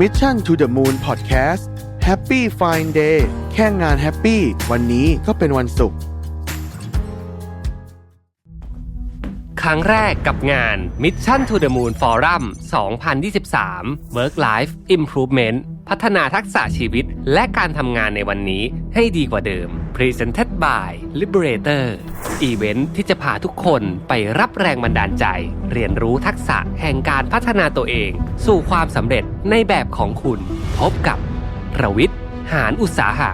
Mission to the Moon Podcast Happy Fine Day แค่งานแฮปปี้วันนี้ก็เป็นวันศุกร์ครั้งแรกกับงาน Mission to the Moon Forum 2023 Work Life Improvement พัฒนาทักษะชีวิตและการทำงานในวันนี้ให้ดีกว่าเดิม Presented by Liberator อีเวนท์ที่จะพาทุกคนไปรับแรงบันดาลใจ เรียนรู้ทักษะแห่งการพัฒนาตัวเอง สู่ความสำเร็จในแบบของคุณ พบกับประวิทย์หารอุตสาหะ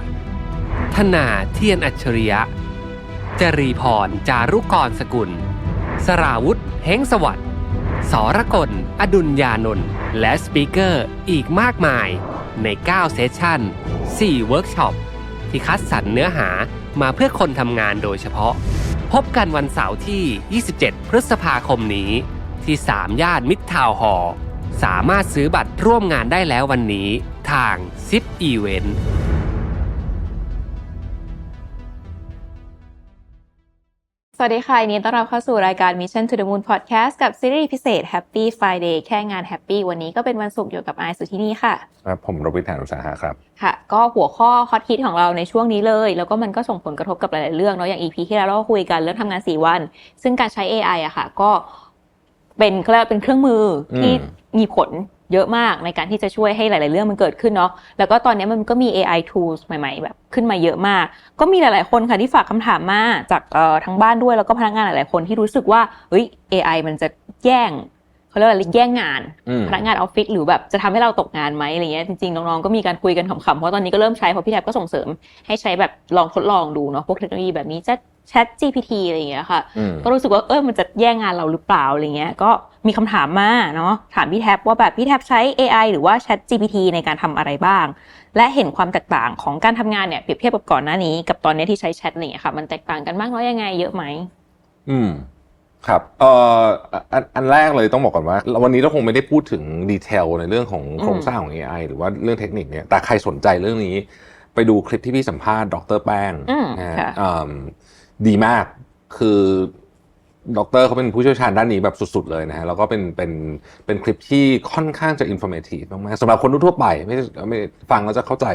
ธนาเทียนอัจฉริยะ จรีพร จารุกรสกุล สราวุธเฮงสวัสดิ์สรกล อดุลยานนท์และสปีกเกอร์อีกมากมายใน 9 เซสชั่น 4 เวิร์กช็อป ที่คัดสรรเนื้อหามาเพื่อคนทำงานโดยเฉพาะ พบกันวันเสาร์ที่ 27 พฤษภาคมนี้ ที่ 3 ย่านมิตรทาวน์ฮอสามารถซื้อบัตรร่วมงานได้แล้ววันนี้ ทางซิปอีเวนต์ สวัสดีค่ะยินดีต้อนรับเข้าสู่รายการ Mission to the Moon Podcast กับซีรีส์พิเศษ Happy Friday แค่งาน Happy วันนี้ก็เป็นวันศุกร์อยู่กับไอซ์สุที่นี่ค่ะครับผมรวิทยานุสาหะครับ ค่ะ ก็หัวข้อฮอตฮิตของเราในช่วงนี้เลย แล้วก็มันก็ส่งผลกระทบกับหลาย ๆ เรื่องเนาะอย่าง EP ที่แล้วเราก็คุยกันเรื่องทำงาน 4 วัน ซึ่งการใช้ AI อะค่ะ ก็เป็นเขาเรียกว่าเป็นเครื่องมือที่อืมมีผล เยอะมากในการที่จะช่วยให้หลาย ๆ เรื่องมันเกิดขึ้นเนาะแล้วก็ตอนนี้มันก็มี AI tools ใหม่ ๆ แบบขึ้นมาเยอะมาก ก็มีหลาย ๆ คนค่ะที่ฝากคำถามมาจากเอ่อทางบ้านด้วยแล้วก็พนักงานหลาย ๆ คนที่รู้สึกว่าเฮ้ย AI มันจะแย่งเขาเรียกว่าอะไรแย่งงานอืมพนักงานออฟฟิศหรือแบบจะทำให้เราตกงานไหมอะไรเงี้ยจริงๆน้องๆก็มีการคุยกันขำๆเพราะตอนนี้ก็เริ่มใช้เพราะพี่แทบก็ส่งเสริมให้ใช้แบบลองทดลองดูเนาะพวกเทคโนโลยีแบบนี้จะ Chat GPT อะไรอย่างเงี้ยค่ะอืมก็รู้สึกว่าเออมันจะแย่งงานเราหรือเปล่าอะไรเงี้ย ก็มีคำถามมาเนาะถามพี่แท็บว่าแบบพี่แท็บใช้ AI หรือว่า Chat GPT ในการทำอะไรบ้าง และเห็นความแตกต่างของการทำงานเนี่ยเปรียบเทียบกับก่อนหน้านี้กับตอนนี้ที่ใช้แชทอะไรเงี้ยค่ะ มันแตกต่างกันมากน้อยยังไงเยอะไหมอืมครับเอ่ออันอันแรกเลยต้องบอกก่อนว่า วันนี้เราคงไม่ได้พูดถึงดีเทลในเรื่องของโครงสร้างของ AI หรือว่าเรื่องเทคนิคเนี่ยแต่ใครสนใจเรื่องนี้ ไปดูคลิปที่พี่สัมภาษณ์ดรแป้งอืมนะฮะค่ะอืม ดีมากคือดรเขาเป็นผู้เชี่ยวชาญด้านนี้แบบสุดๆเลยนะฮะแล้วก็เป็นเป็นเป็นคลิปที่ค่อนข้างจะอินโฟเมทีฟมากๆสำหรับคนทั่วๆไปไม่ไม่ฟังแล้วจะเข้าใจ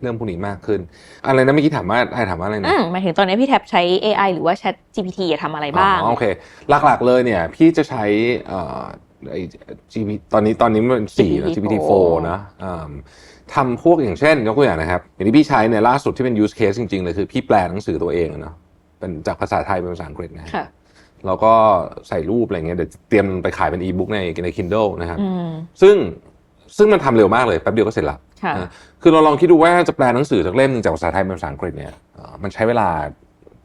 เรื่องพวกนี้มากขึ้น อะไรนะเมื่อกี้ถามว่าไอ้ถามว่าอะไรนะอืมหมายถึงตอนนี้พี่แท็บใช้ AI หรือว่า Chat GPT จะทำอะไรบ้างอ๋อโอเค หลักๆเลยเนี่ย พี่จะใช้เอ่อไอ้ GP ตอนนี้ตอนนี้มันสี่นะ GPT-4 GPT-4 นะอืมทำพวกอย่างเช่นยกตัวอย่างนะครับอย่างที่พี่ใช้เนี่ยล่าสุดที่เป็น use case จริงๆเลยคือพี่แปลหนังสือตัวเองอะเนาะ เป็นจากภาษาไทยเป็นภาษาอังกฤษนะฮะค่ะแล้วก็ใส่รูปอะไรเงี้ยเดี๋ยวเตรียมไปขายเป็น e-book ในใน Kindle นะครับอืมซึ่งซึ่งมันทำเร็วมากเลยแป๊บเดียวก็เสร็จละค่ะนะคือเราลองคิดดูว่าจะแปลหนังสือจากเล่มหนึ่งจากภาษาไทยเป็นภาษาอังกฤษเนี่ยเอ่อมันใช้เวลา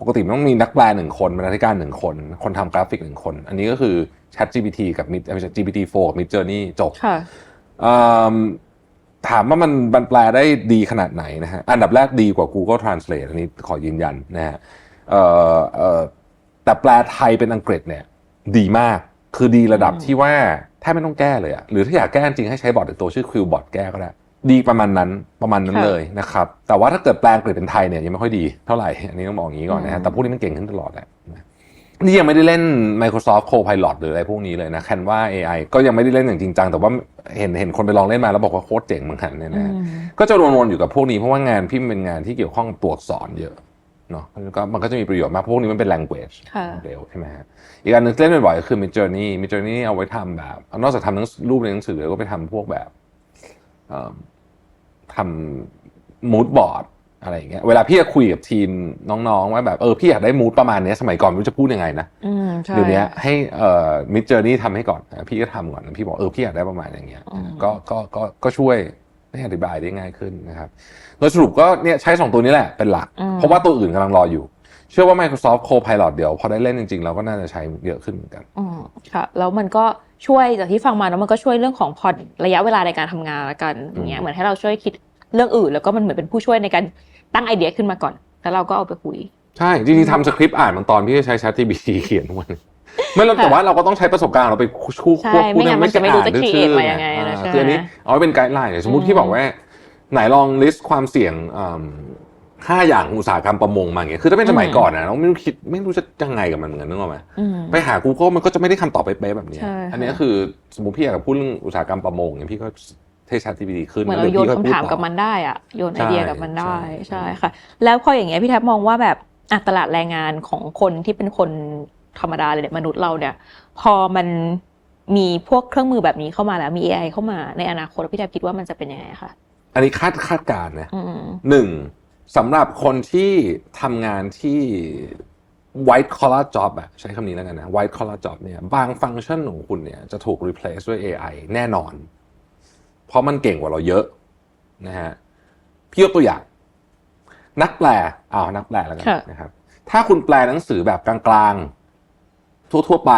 ปกติมันต้องมีนักแปลหนึ่งคนบรรณาธิการหนึ่งคน คนทำกราฟิกหนึ่งคน อันนี้ก็คือ Chat GPT กับ Mid เอ่อไม่ใช่ GPT 4กับ Mid Journey จบค่ะเอิ่มถามว่ามันมันแปลได้ดีขนาดไหนนะฮะอันดับแรกดีกว่า Google Translate อันนี้ขอยืนยันนะฮะเอ่อเอ่อ แต่แปลไทยเป็นอังกฤษเนี่ยดีมากคือดีระดับอืมที่ว่าแทบไม่ต้องแก้เลยอะหรือถ้าอยากแก้จริงให้ใช้บอทอีกตัวชื่อ Qbot แก้ก็ได้ดีประมาณนั้นประมาณนั้นเลยนะครับแต่ว่าถ้าเกิดแปลอังกฤษเป็นไทยเนี่ยยังไม่ค่อยดีเท่าไหร่อันนี้ต้องบอกอย่างนี้ก่อนนะฮะแต่พวกนี้มันเก่งขึ้นตลอดแหละนะนี่ยังไม่ได้เล่น Microsoft Copilot หรืออะไรพวกนี้เลยนะ Canva AI ก็ยังไม่ได้เล่นอย่างจริงจังแต่ว่าเห็นเห็นคนไปลองเล่นมาแล้วบอกว่าโคตรเจ๋งเหมือนกันเนี่ยอืนะฮะมก็จะวนๆอยู่กับพวกนี้เพราะว่างานพี่มันเป็นงานที่เกี่ยวข้องกับตัวอักษรเยอะ เนาะแล้วก็มันก็จะมีประโยชน์มากเพราะพวกนี้มันเป็น language ค่ะเร็วใช่ไหมฮะอีกอันหนึงที่เล่นบ่อยๆก็คือ Mid Journey Mid Journey เอาไว้ทำแบบ นอกจากทำหนังสือรูปในหนังสือแล้วก็ไปทำพวกแบบเอิ่มทำ mood board อะไรอย่างเงี้ยเวลาพี่จะคุยกับทีมน้องๆว่าแบบเออพี่อยากได้ mood ประมาณเนี้ยสมัยก่อนไม่รู้จะพูดยังไงนะอืมใช่เดี๋ยวนี้ให้เอ่อ Mid Journey ทำให้ก่อนนะพี่ก็ทำก่อนพี่บอกเออพี่อยากได้ประมาณอย่างเงี้ยอืมก็ก็ก็ก็ช่วยให้อธิบายได้ง่ายขึ้นนะครับ โดยสรุปก็เนี่ยใช้สองตัวนี้แหละเป็นหลัก เพราะว่าตัวอื่นกำลังรออยู่ เชื่อว่า Microsoft Copilot เดี๋ยวพอได้เล่นจริงๆ เราก็น่าจะใช้เยอะขึ้นเหมือนกันอืมค่ะ แล้วมันก็ช่วยจากที่ฟังมาแล้วมันก็ช่วยเรื่องของพอระยะเวลาในการทำงานละกันอย่างเงี้ยเหมือนให้เราช่วยคิดเรื่องอื่น แล้วก็มันเหมือนเป็นผู้ช่วยในการตั้งไอเดียขึ้นมาก่อน แล้วเราก็เอาไปคุยใช่จริงๆทำสคริปต์อ่านบางตอนพี่จะใช้ ChatGPT เขียนทุกวันไม่แล้วค่ะแต่ว่าเราก็ต้องใช้ประสบการณ์เราไปคู่ใช่ควบคู่ไม่งั้นมันจะไม่รู้จะอ่าน create ชื่อมายังไงนะอ่าใช่ไหมคืออันนี้เอาไว้เป็นไกด์ไลน์สมมติอืมพี่บอกว่า ไหนลองลิสต์ความเสี่ยงอืมห้าอย่างอุตสาหกรรมประมงมาอย่างเงี้ย คือถ้าเป็นสมัยก่อนนะเราไม่รู้คิดไม่รู้จะยังไงกับมันเหมือนกันนึกออกไหมอืมไปหา Google มันก็จะไม่ได้คำตอบเป๊ะๆแบบเนี้ยใช่อันนี้ก็คือสมมติพี่อยากจะพูดเรื่องอุตสาหกรรมประมงเนี่ยพี่ก็ให้ ChatGPT ขึ้นเหมือนเราโยนดี๋วคำพี่ถามพูดต่อกับมันได้อะโยนไอเดียกับมันได้ใช่ใช่ค่ะ แล้วพออย่างเงี้ยพี่แท็บมองว่าแบบอะตลาดแรงงานของคนที่เป็นคนธรรมดาเลยเนี่ยมนุษย์เราเนี่ย พอมันมีพวกเครื่องมือแบบนี้เข้ามาแล้วมี AI เข้ามาในอนาคตพี่แท็บคิดว่ามันจะเป็นยังไงคะ อันนี้คาดคาดการณ์นะอืมหนึ่งสำหรับคนที่ทำงานที่ white collar job อะใช้คำนี้แล้วกันนะ white collar job เนี่ยบางฟังก์ชันของคุณเนี่ยจะถูก replace ด้วย AI แน่นอน เพราะมันเก่งกว่าเราเยอะนะฮะพี่ยกตัวอย่าง นักแปลอ้าวนักแปลแล้วกันค่ะนะครับ ถ้าคุณแปลหนังสือแบบกลางๆ ทั่วๆไป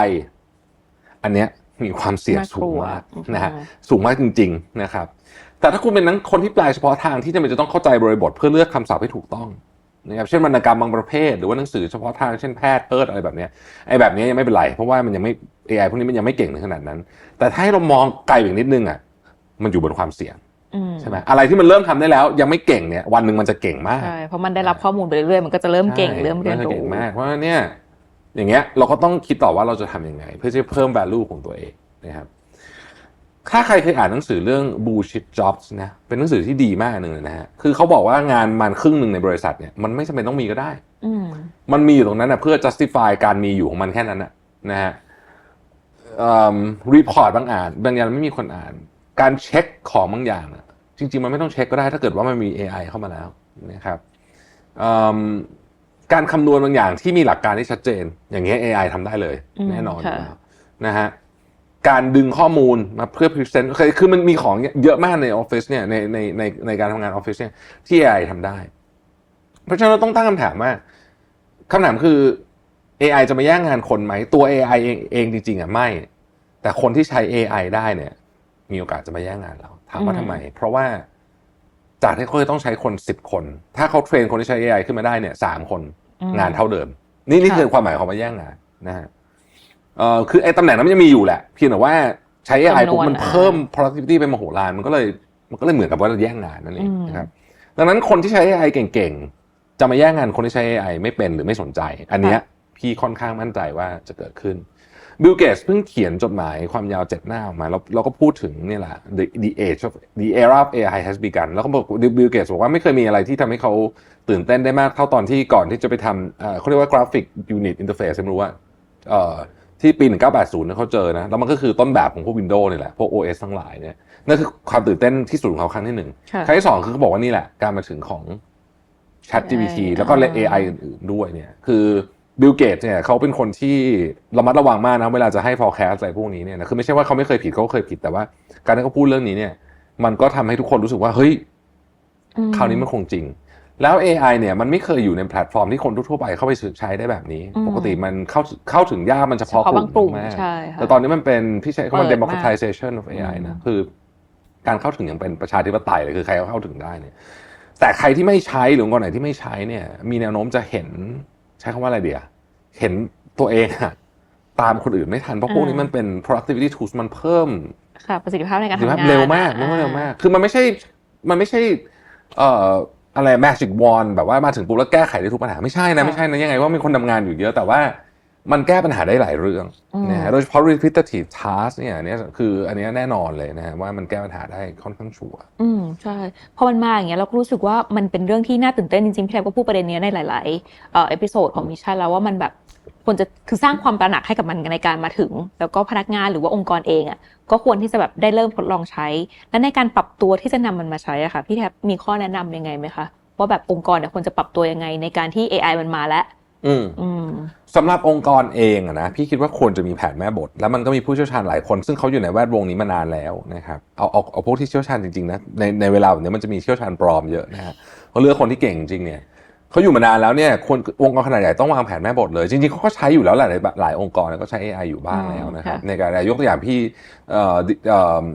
อันเนี้ยมีความเสี่ยงน่ากสูลังวมากอืมนะฮะสูงมากจริง ๆ นะครับ แต่ถ้าคุณเป็นนักคนที่แปลเฉพาะทางที่จำเป็นจะต้องเข้าใจบริบทเพื่อเลือกคำศัพท์ให้ถูกต้องนะครับเช่นวรรณกรรมบางประเภท หรือว่าหนังสือเฉพาะทางเช่นแพทย์เพิร์ดอะไรแบบเนี้ยไอ้แบบเนี้ยยังไม่เป็นไร เพราะว่ามันยังไม่ AI พวกนี้มันยังไม่เก่งถึงขนาดนั้น แต่ถ้าให้เรามองไกลไปอีกนิดนึงอะมันอยู่บนความเสี่ยงอืมใช่ไหมอะไรที่มันเริ่มทำได้แล้ว ยังไม่เก่งเนี่ย วันหนึ่งมันจะเก่งมากใช่เพราะมันได้รับข้อมูลไปเรื่อยๆมันก็จะเริ่มเก่งใช่เริ่มเรียนจะรู้เก่งมากเพราะฉะนั้นเนี่ยอย่างเงี้ยเราก็ต้องคิดต่อว่าเราจะทำยังไง เพื่อจะเพิ่ม value ของตัวเองนะครับ ถ้าใครเคยอ่านหนังสือเรื่อง bullshit jobs นะเป็นหนังสือที่ดีมากหนึ่งเลยนะฮะคือเขาบอกว่างานมันครึ่งหนึ่งในบริษัทเนี่ยมันไม่จำเป็นต้องมีก็ได้อืมมันมีอยู่ตรงนั้นนะเพื่อ justify การมีอยู่ของมันแค่นั้นนะนะฮะรีพอร์ตบางอ่านบางอย่างไม่มีคนอ่าน การเช็คของบางอย่างอะจริง ๆ มันไม่ต้องเช็คก็ได้ ถ้าเกิดว่ามันมี AI เข้ามาแล้วนะครับอืมการคำนวณบางอย่างที่มีหลักการที่ชัดเจน อย่างเงี้ย AI ทำได้เลยอืมแน่นอนค่ะอยู่แล้วนะฮะ การดึงข้อมูลมาเพื่อ present คือคือมันมีของเยอะมากในออฟฟิศเนี่ยในในในในการทำงานออฟฟิศเนี่ยที่ AI ทำได้ เพราะฉะนั้นเราต้องตั้งคำถามว่าคำถามคือ AI จะมาแย่งงานคนไหม ตัว AI เองเองจริงๆอะไม่ แต่คนที่ใช้ AI ได้เนี่ย มีโอกาสจะมาแย่งงานเราถามว่าอืมทำไม เพราะว่าจากที่เขาจะต้องใช้คนสิบคน ถ้าเขาเทรนคนที่ใช้ AI ขึ้นมาได้เนี่ยสามคนอืมงานเท่าเดิม นี่นี่ค่ะคือความหมายของมาแย่งงานนะฮะ เอ่อคือไอ้ตำแหน่งนั้นมันยังมีอยู่แหละ เพียงแต่ว่าใช้ AI ปุ๊บมันเพิ่ม productivity ไปมโหฬารมันก็เลยมันก็เลยเหมือนกับว่าเราแย่งงานนั่นเองนะครับดังนั้นคนที่ใช้ AI เก่งๆ จะมาแย่งงานคนที่ใช้ AI ไม่เป็นหรือไม่สนใจ อันเนี้ยพี่ค่อนข้างมั่นใจว่าจะเกิดขึ้นบิลเกตเพิ่งเขียนจดหมายความยาวเจ็ดหน้าออกมาแล้วเราก็พูดถึงเนี่ยแหละ the the age of the era of AI has begun แล้วก็บอกบิลเกตบอกว่าไม่เคยมีอะไรที่ทำให้เขาตื่นเต้นได้มากเท่าตอนที่ก่อนที่จะไปทำเอ่อเขาเรียกว่า graphic unit interface ไม่รู้ว่าเอ่อ ที่ปี 1980เนี่ยเขาเจอนะ แล้วมันก็คือต้นแบบของพวก Windows นี่แหละ พวก OS ทั้งหลายเนี่ยนั่นคือความตื่นเต้นที่สุดของเขาครั้งที่หนึ่งค่ะครั้งที่สองคือเขาบอกว่านี่แหละ การมาถึงของ Chat GPT แล้วก็อ่า AI อื่นๆด้วยเนี่ย คือบิลเกตเนี่ยเขาเป็นคนที่ระมัดระวังมากนะเวลาจะให้ forecast อะไรพวกนี้เนี่ยนะคือไม่ใช่ว่าเขาไม่เคยผิดเขาก็เคยผิดแต่ว่า การที่เขาพูดเรื่องนี้เนี่ย มันก็ทำให้ทุกคนรู้สึกว่าเฮ้ยอืมคราวนี้มันคงจริง แล้ว AI เนี่ยมันไม่เคยอยู่ในแพลตฟอร์มที่คนทั่วๆไปเข้าไปใช้ได้แบบนี้อืมปกติมันเข้าเข้าถึงยากมันเฉพาะเฉพาะบางกลุ่มมากใช่ค่ะแต่ตอนนี้มันเป็นพี่ใช้คำว่าเปิดมาก democratization of AI นะอืมคือการเข้าถึงอย่างเป็นประชาธิปไตยเลยคือใครก็เข้าถึงได้เนี่ยแต่ใครที่ไม่ใช้หรือองค์กรไหนที่ไม่ใช้เนี่ย มีแนวโน้มจะเห็นใช้คำว่าอะไรเดียเห็นตัวเองอะตามคนอื่นไม่ทัน เพราะพวกนี้มันเป็น productivity tools มันเพิ่มค่ะประสิทธิภาพในการถือทำว่างานเร็วมากอ่มันเร็วมาก คือมันไม่ใช่มันไม่ใช่เอ่อ อะไร magic wand แบบว่ามาถึงปุ๊บแล้วแก้ไขได้ทุกปัญหาไม่ใช่นะไม่ใช่นะยังไงว่ามีคนทำงานอยู่เยอะแต่ว่ามันแก้ปัญหาได้หลายเรื่องอืมนะฮะโดยเฉพาะ repetitive task เนี่ยอันเนี้ยคืออันเนี้ยแน่นอนเลยนะฮะว่ามันแก้ปัญหาได้ค่อนข้างชัวร์อืมใช่พอมันมาอย่างเงี้ยเราก็รู้สึกว่ามันเป็นเรื่องที่น่าตื่นเต้นจริงๆพี่แทบก็พูดประเด็นเนี้ยในหลายๆเอ่อเอพิโซดของมิชชั่นแล้วว่ามันแบบ ควรจะคือสร้างความตระหนักให้กับมันในการมาถึง แล้วก็พนักงานหรือว่าองค์กรเองอะก็ควรที่จะแบบได้เริ่มทดลองใช้ และในการปรับตัวที่จะนำมันมาใช้อะค่ะพี่แทบมีข้อแนะนำยังไงไหมคะว่าแบบองค์กรเนี่ยควรจะปรับตัวยังไงในการที่ AI มันมาแล้วอืมอืมสำหรับองค์กรเองอะนะพี่คิดว่าควรจะมีแผนแม่บท แล้วมันก็มีผู้เชี่ยวชาญหลายคน ซึ่งเขาอยู่ในแวดวงนี้มานานแล้วนะครับเอาเอาเอาพวกที่เชี่ยวชาญจริงๆนะในในเวลาแบบนี้มันจะมีเชี่ยวชาญปลอมเยอะนะฮะเขาเลือกคนที่เก่งจริงเนี่ย เขาอยู่มานานแล้วเนี่ยคนองค์กรขนาดใหญ่ต้องวางแผนแม่บทเลย จริงๆเขาก็ใช้อยู่แล้วแหละหลายหลายองค์กรก็ใช้ AI อยู่บ้างแล้วนะครับค่ะในการยกตัวอย่างพี่เอ่อเอ่อ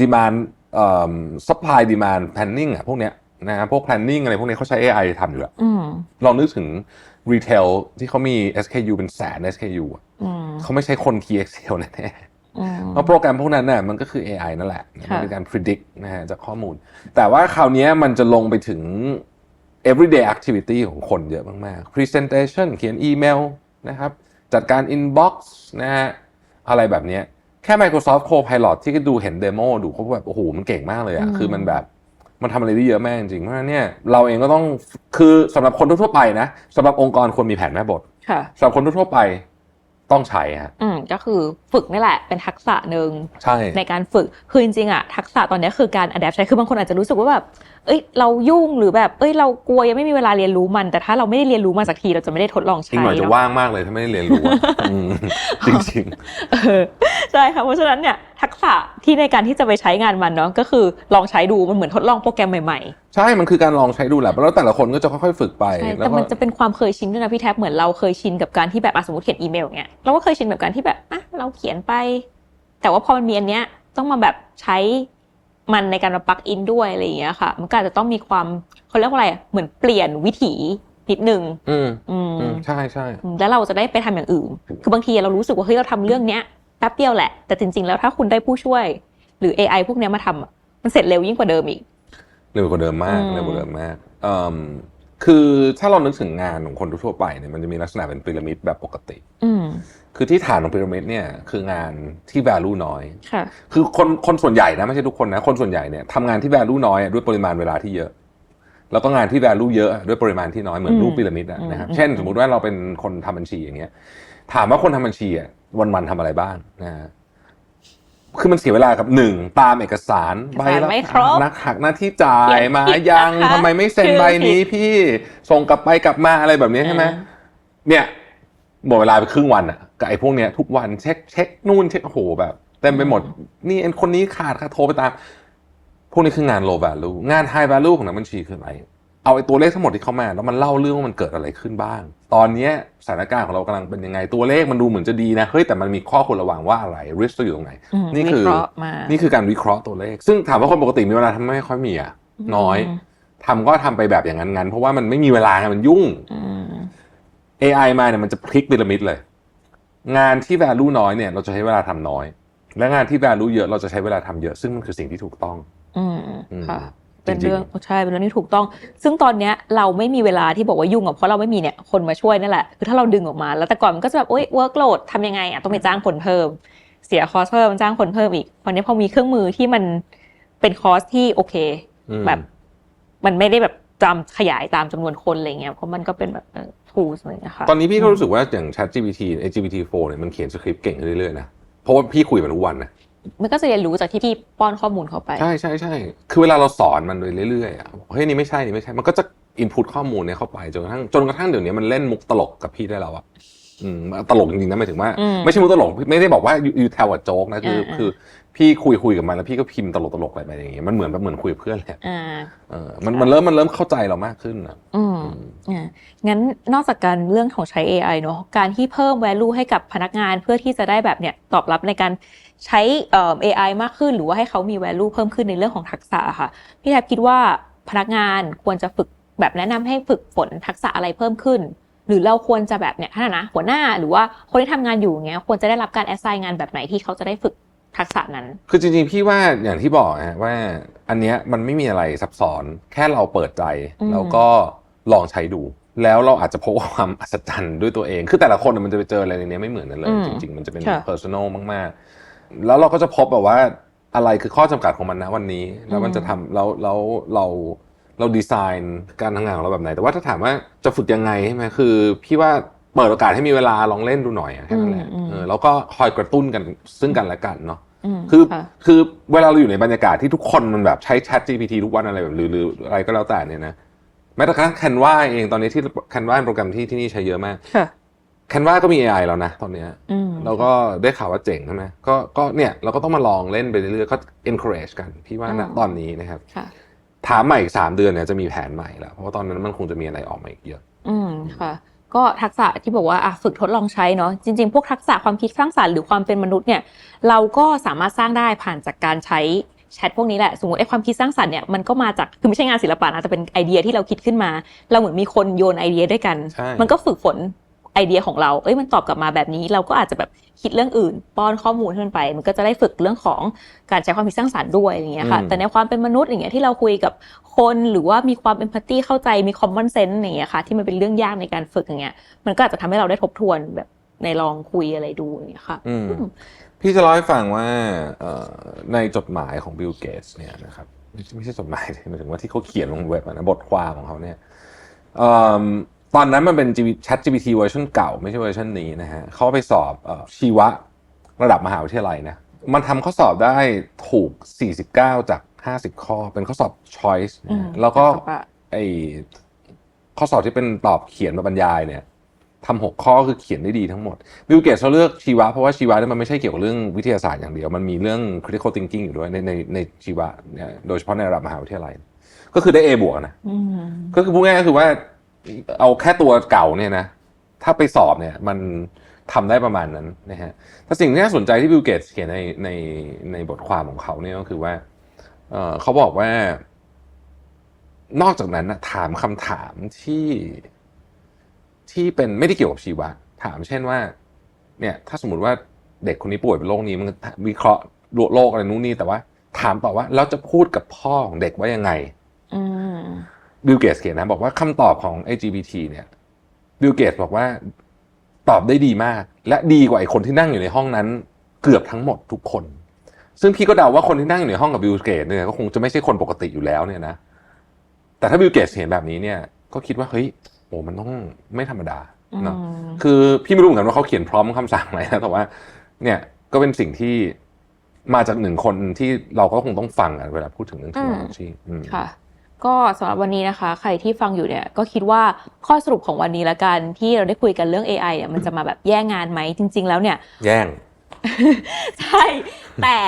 demand เอ่อ supply demand planning อะพวกเนี้ยนะฮะพวก planning อะไรพวกนี้เขาใช้ AI ทำอยู่แล้วอืมลองนึกถึงรีเทลที่เขามี SKU เป็นแสน SKU อะอืมเขาไม่ใช้คน Key Excel แน่อืมๆเพราะโปรแกรมพวกนั้นน่ะมันก็คือ AI นั่นแหละค่ะมันเป็นการ predict นะฮะจากข้อมูล แต่ว่าคราวนี้มันจะลงไปถึง everyday activity ของคนเยอะมากๆ presentation เขียนอีเมลนะครับจัดการ inbox นะฮะอะไรแบบเนี้ยแค่ Microsoft Copilot ที่ดูเห็นเดโมดูเขาแบบโอ้โหมันเก่งมากเลยอะอืมคือมันแบบมันทำอะไรได้เยอะมากจริงๆเพราะฉะนั้นเนี่ยเราเองก็ต้องคือสำหรับคนทั่วๆไปนะสำหรับองค์กรควรมีแผนแม่บทค่ะสำหรับคนทั่วๆไปต้องใช้ฮะอืมก็คือฝึกนี่แหละเป็นทักษะหนึ่งใช่ในการฝึกคือจริงๆอะทักษะตอนนี้คือการอัดแอปใช้คือบางคนอาจจะรู้สึกว่าแบบเอ้ย เรายุ่งหรือแบบเอ้ยเรากลัวยังไม่มีเวลาเรียนรู้มัน แต่ถ้าเราไม่ได้เรียนรู้มันสักทีเราจะไม่ได้ทดลองอีกใช้หน่อยจะเนาะว่างมากเลยถ้าไม่ได้เรียนรู้อะอืมจริงเออใช่ค่ะเพราะฉะนั้นเนี่ยทักษะที่ในการที่จะไปใช้งานมันเนาะก็คือลองใช้ดูมันเหมือนทดลองโปรแกรมใหม่ๆ ใช่มันคือการลองใช้ดูแหละแล้วแต่ละคนก็จะค่อยๆฝึกไปๆใช่แล้วแต่ก็มันจะเป็นความเคยชินด้วยนะพี่แท็บเหมือนเราเคยชินกับการที่แบบอะสมมติเขียนอีเมลอย่างเงี้ยเราก็เคยชินแบบการที่แบบอะเราเขียนไป แต่ว่าพอมันมีอันเนี้ยต้องมาแบบใช้ มันในการมาปลักอินด้วยอะไรอย่างเงี้ยค่ะ มันก็อาจจะต้องมีความเขาเรียกว่าอะไรอะเหมือนเปลี่ยนวิถีนิดนึงอืมอืมอืมใช่ใช่แล้วเราจะได้ไปทำอย่างอื่น คือบางทีเรารู้สึกว่าเฮ้ยเราทำเรื่องเนี้ยแป๊บเดียวแหละ แต่จริง ๆ แล้วถ้าคุณได้ผู้ช่วย หรือ AI พวกเนี้ยมาทำอะมันเสร็จเร็วยิ่งกว่าเดิมอีก เร็วกว่าเดิมมากอืมเร็วกว่าเดิมมากเอ่ม คือถ้าเรานึกถึงงานของคนทั่วๆไปเนี่ยมันจะมีลักษณะเป็นพีระมิดแบบปกติ อืมคือที่ฐานของพีระมิดเนี่ยคืองานที่ value น้อยค่ะคือคนคนส่วนใหญ่นะไม่ใช่ทุกคนนะคนส่วนใหญ่เนี่ยทำงานที่ value น้อยอะด้วยปริมาณเวลาที่เยอะ แล้วก็งานที่ value เยอะอะด้วยปริมาณที่น้อยเหมือนอืมรูปพีระมิดอะอืมนะครับอืมเช่น สมมุติว่าเราเป็นคนทำบัญชีอย่างเงี้ยถามว่าคนทำบัญชีอะวันๆทำอะไรบ้างนะฮะ คือมันเสียเวลากับหนึ่งตามเอกสารใบเอกสารละไม่ครบนักหักหน้าที่จ่าเขียยนมาผิดยังนะคะทำไมไม่เซ็นชื่อใบนี้ผิดพี่ส่งกลับไปกลับมาอะไรแบบนี้ใช่ไหมอ่าเนี่ยหมดเวลาไปครึ่งวันอะกับไอ้พวกเนี้ยทุกวันเช็คเช็คนู่นเช็คโอ้โหแบบเต็มไปหมด นี่ไอ้คนนี้ขาดค่ะโทรไปตาม พวกนี้คืองาน low value งาน high value ของนักบัญชีคืออะไร เอาไอ้ตัวเลขทั้งหมดที่เข้ามา แล้วมันเล่าเรื่องว่ามันเกิดอะไรขึ้นบ้าง ตอนเนี้ยสถานการณ์ของเรากำลังเป็นยังไงตัวเลขมันดูเหมือนจะดีนะเฮ้ยแต่มันมีข้อควรระวังว่าอะไร risk อยู่ตรงไหนอืมนี่คือวิเคราะห์มานี่คือการวิเคราะห์ตัวเลข ซึ่งถามว่าคนปกติมีเวลาทำไม่ค่อยมีอะน้อยอืมทำก็ทำไปแบบอย่างนั้นๆเพราะว่ามันไม่มีเวลาไงมันยุ่งอืม AI มาเนี่ยมันจะพลิกพีระมิดเลย งานที่ value น้อยเนี่ย เราจะใช้เวลาทำน้อย และงานที่ value เยอะเราจะใช้เวลาทำเยอะ ซึ่งมันคือสิ่งที่ถูกต้อง อืมอืมค่ะ เป็นจริงๆเรื่องใช่เป็นเรื่องที่ถูกต้อง ซึ่งตอนเนี้ยเราไม่มีเวลาที่บอกว่ายุ่งอะเพราะเราไม่มีเนี่ยคนมาช่วยนั่นแหละคือถ้าเราดึงออกมาแล้วแต่ก่อนมันก็จะแบบโอ๊ย workload ทำยังไงอะต้องไปจ้างคนเพิ่ม เสียคอสเพิ่มจ้างคนเพิ่มอีกวันนี้พอมีเครื่องมือที่มันเป็นคอสที่โอเคอืมแบบ มันไม่ได้แบบจำขยายตามจำนวนคนอะไรเงี้ยเพราะมันก็เป็นแบบเอ่อ tools อะไรอย่างเงี้ยค่ะตอนนี้พี่ก็รู้สึกว่าอย่าง Chat GPT ไอ้ GPT-4 เนี่ยมันเขียนสคริปต์เก่งขึ้นเรื่อยๆนะเพราะว่าพี่คุยมันทุกวันนะ มันก็จะเรียนรู้จากที่พี่ป้อนข้อมูลเข้าไปใช่ใช่ใช่คือเวลาเราสอนมันเลยเรื่อยๆอะเฮ้ยนี่ไม่ใช่นี่ไม่ใช่มันก็จะอินพุตข้อมูลเนี่ยเข้าไปจนกระทั่งจนกระทั่งเดี๋ยวนี้มันเล่นมุกตลกกับพี่ได้แล้วอะ ตลกจริงๆนะหมายถึงว่าอืมไม่ใช่มุกตลกไม่ได้บอกว่า you you tell a joke นะคืออ่าๆคือพี่คุยคุยกับมันแล้วพี่ก็พิมพ์ตลกตลกๆอะไรไปอย่างเงี้ยมันเหมือนแบบเหมือนคุยกับเพื่อนเลยอะอ่าเออมันมันเริ่มมันเริ่มเข้าใจเรามากขึ้นอะอืมอ่างั้นนอกจากการเรื่องของใช้ AI เนอะการที่เพิ่ม value ให้กับพนักงานเพื่อที่จะได้แบบเนี่ยตอบรับในการใช้เอ่อ AI มากขึ้น หรือว่าให้เขามี value เพิ่มขึ้นในเรื่องของทักษะอะค่ะพี่แทบคิดว่าพนักงานควรจะฝึกแบบแนะนำให้ฝึกฝนทักษะอะไรเพิ่มขึ้น หรือเราควรจะแบบเนี่ยท่านนะหัวหน้าหรือว่าคนที่ทำงานอยู่อย่างเงี้ยควรจะได้รับการ assign งานแบบไหนที่เขาจะได้ฝึกทักษะนั้น คือจริงๆพี่ว่าอย่างที่บอกฮะว่าอันเนี้ยมันไม่มีอะไรซับซ้อนแค่เราเปิดใจอืมแล้วก็ลองใช้ดู แล้วเราอาจจะพบความอัศจรรย์ด้วยตัวเอง คือแต่ละคนน่ะมันจะไปเจออะไรในเนี้ยไม่เหมือนกันเลย จริง ๆ มันจะเป็นค่ะ personal มากๆ แล้วเราก็จะพบแบบว่าอะไรคือข้อจำกัดของมันนะวันนี้ แล้วมันจะทำแล้วแล้วเรา เราดีไซน์การทำงานของเราแบบไหน แต่ว่าถ้าถามว่าจะฝึกยังไงใช่ไหมคือ พี่ว่าเปิดโอกาสให้มีเวลาลองเล่นดูหน่อยอะแค่นั้นแหละอืมอืมเออแล้วก็คอยกระตุ้นกันซึ่งกันและกันเนาะมคือค่ะคือเวลาเราอยู่ในบรรยากาศที่ทุกคนมันแบบใช้ Chat GPT ทุกวันอะไรแบบหรือหรืออะไรก็แล้วแต่เนี่ยนะแม้แต่กระทั่ง Canva เองตอนนี้ที่ Canva เป็นโปรแกรมที่ที่นี่ใช้เยอะมากค่ะ Canva ก็มี AI แล้วนะตอนเนี้ยอืมเราก็ได้ข่าวว่าเจ๋งใช่ไหมก็ก็เนี่ยเราก็ต้องมาลองเล่นไปเรื่อยๆก็ encourage กันพี่ว่าณอืมตอนนี้นะครับค่ะ ถามใหม่อีกสามเดือนเนี่ยจะมีแผนใหม่แล้ว เพราะว่าตอนนั้นมันคงจะมีอะไรออกมาอีกเยอะ อืมค่ะ ก็ทักษะที่บอกว่าอะฝึกทดลองใช้เนาะจริง ๆ พวกทักษะความคิดสร้างสรรค์หรือความเป็นมนุษย์เนี่ย เราก็สามารถสร้างได้ผ่านจากการใช้แชทพวกนี้แหละสมมติไอ้ความคิดสร้างสรรค์เนี่ยมันก็มาจากคือไม่ใช่งานศิลปะนะแต่เป็นไอเดียที่เราคิดขึ้นมา เราเหมือนมีคนโยนไอเดียด้วยกันใช่มันก็ฝึกฝน ไอเดียของเรา เอ้ยมันตอบกลับมาแบบนี้ เราก็อาจจะแบบคิดเรื่องอื่น ป้อนข้อมูลให้มันไป มันก็จะได้ฝึกเรื่องของการใช้ความคิดสร้างสรรค์ด้วยอย่างเงี้ยค่ะอืมแต่ในความเป็นมนุษย์อย่างเงี้ยที่เราคุยกับคนหรือว่ามีความเอมพัตตีเข้าใจมีคอมมอนเซนส์อย่างเงี้ยค่ะที่มันเป็นเรื่องยากในการฝึกอย่างเงี้ย มันก็อาจจะทำให้เราได้ทบทวนแบบในลองคุยอะไรดูอย่างเงี้ยค่ะอืมอืมพี่จะเล่าให้ฟังว่าเอ่อในจดหมายของบิลเกตส์เนี่ยนะครับไม่ใช่ไม่ใช่จดหมายหมายถึงว่าที่เขาเขียนลงเว็บอะนะบทความของเขาเนี่ยเอิ่ม ตอนนั้นมันเป็น Chat GPT เวอร์ชันเก่า ไม่ใช่เวอร์ชันนี้นะฮะเขาไปสอบเออชีวะระดับมหาวิทยาลัยนะมันทำข้อสอบได้ถูก 49 จาก 50 ข้อ เป็นข้อสอบ choice นะฮะแล้วก็ไอข้อสอบที่เป็นตอบเขียนมาบรรยายเนี่ยทำหกข้อคือเขียนได้ดีทั้งหมดบิลเกตเขาเลือกชีวะเพราะว่าชีวะเนี่ยมันไม่ใช่เกี่ยวกับเรื่องวิทยาศาสตร์อย่างเดียว มันมีเรื่อง critical thinking อยู่ด้วยในในในชีวะเนี่ยโดยเฉพาะในระดับมหาวิทยาลัย ก็คือได้ A บวกนะอืมก็คือพูดง่ายๆก็คือว่า เอาแค่ตัวเก่าเนี่ยนะถ้าไปสอบเนี่ยมันทำได้ประมาณนั้นนะฮะแต่สิ่งที่น่าสนใจที่บิลเกตเขียนในในในบทความของเขาเนี่ยก็คือว่าเเขาบอกว่า นอกจากนั้นนะถามคำถามที่ที่เป็นไม่ได้เกี่ยวกับชีวะ ถามเช่นว่า เนี่ย ถ้าสมมติว่าเด็กคนนี้ป่วยเป็นโรคนี้มันวิเคราะห์โรคอะไรนู้นนี่แต่ว่า ถามต่อว่าเราจะพูดกับพ่อของเด็กว่ายังไงอื บิลเกตเขียนนะบอกว่าคำตอบของ LGBT เนี่ยบิลเกตบอกว่าตอบได้ดีมาก และดีกว่าไอ้คนที่นั่งอยู่ในห้องนั้น เกือบทั้งหมดทุกคน ซึ่งพี่ก็เดาว่าคนที่นั่งอยู่ในห้องกับบิลเกตเนี่ยก็คงจะไม่ใช่คนปกติอยู่แล้วเนี่ยนะแต่ถ้าบิลเกตเห็นแบบนี้เนี่ยก็คิดว่าเฮ้ยโอ้มันต้องไม่ธรรมดาเนาะอืมคือพี่ไม่รู้เหมือนกันว่าเขาเขียนพร้อมคำสั่งอะไรนะแต่ว่า เนี่ยก็เป็นสิ่งที่มาจากหนึ่งคนที่เราก็คงต้องฟังกันเวลาพูดถึงเรื่องเทคโนโลยีอืมค่ะ ก็สำหรับวันนี้นะคะ ใครที่ฟังอยู่เนี่ยก็คิดว่าข้อสรุปของวันนี้ละกันที่เราได้คุยกันเรื่อง AI เนี่ยมันจะมาแบบแย่งงานไหมจริง ๆ แล้วเนี่ย แย่ง ใช่ แต่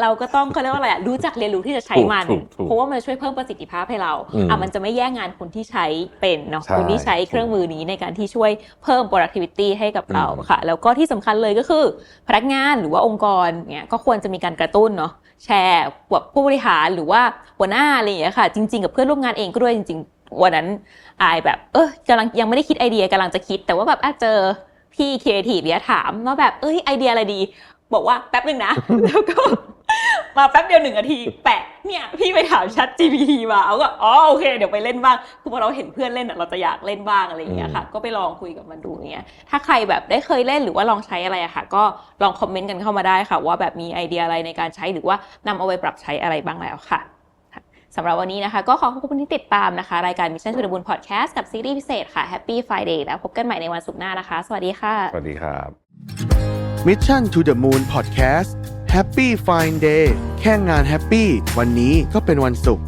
เราก็ต้องเขาเรียกว่าอะไรอะรู้จักเรียนรู้ที่จะใช้มัน ถูกถูกเพราะว่ามันจะช่วยเพิ่มประสิทธิภาพให้เราอืมอะมันจะไม่แย่งงานคนที่ใช้เป็นเนาะใช่คนที่ใช้เครื่องมือนี้ในการที่ช่วยเพิ่ม productivity ให้กับเราอืม ค่ะ แล้วก็ที่สำคัญเลยก็คือ พนักงานหรือว่าองค์กรเนี่ยก็ควรจะมีการกระตุ้นเนาะ แชร์กับผู้บริหารหรือว่าหัวหน้าอะไรอย่างเงี้ยค่ะ จริง ๆ กับเพื่อนร่วมงานเองก็ด้วยจริง ๆ วันนั้นอายแบบ เออกำลังยังไม่ได้คิดไอเดียกำลังจะคิด แต่ว่าแบบอาจเจอพี่ครีเอทีฟเนี่ยถามว่าแบบเอ้ยไอเดียอะไรดี บอกว่าแป๊บหนึ่งนะแล้วก็ มาแป๊บเดียวหนึ่งนาที แปะเนี่ยพี่ไปถามชัด GPT มาเอาก็อ๋อโอเคเดี๋ยวไปเล่นบ้างคือพอเราเห็นเพื่อนเล่นอะเราจะอยากเล่นบ้างอะไรอย่างเงี้ยค่ะ ก็ไปลองคุยกับมันดูเนี้ยถ้าใครแบบได้เคยเล่นหรือว่าลองใช้อะไรอะค่ะ ก็ลองคอมเมนต์กันเข้ามาได้ค่ะ ว่าแบบมีไอเดียอะไรในการใช้หรือว่านำเอาไปปรับใช้อะไรบ้างแล้วค่ะสำหรับวันนี้นะคะ ก็ขอขอบคุณที่ติดตามนะคะ รายการ Mission to the Moon Podcast กับซีรีส์พิเศษค่ะ Happy Friday แล้วพบกันใหม่ในวันศุกร์หน้านะคะ สวัสดีค่ะ สวัสดีครับ Mission to the Moon Podcast Happy Fine Day แค่งานแฮปปี้วันนี้ก็เป็นวันศุกร์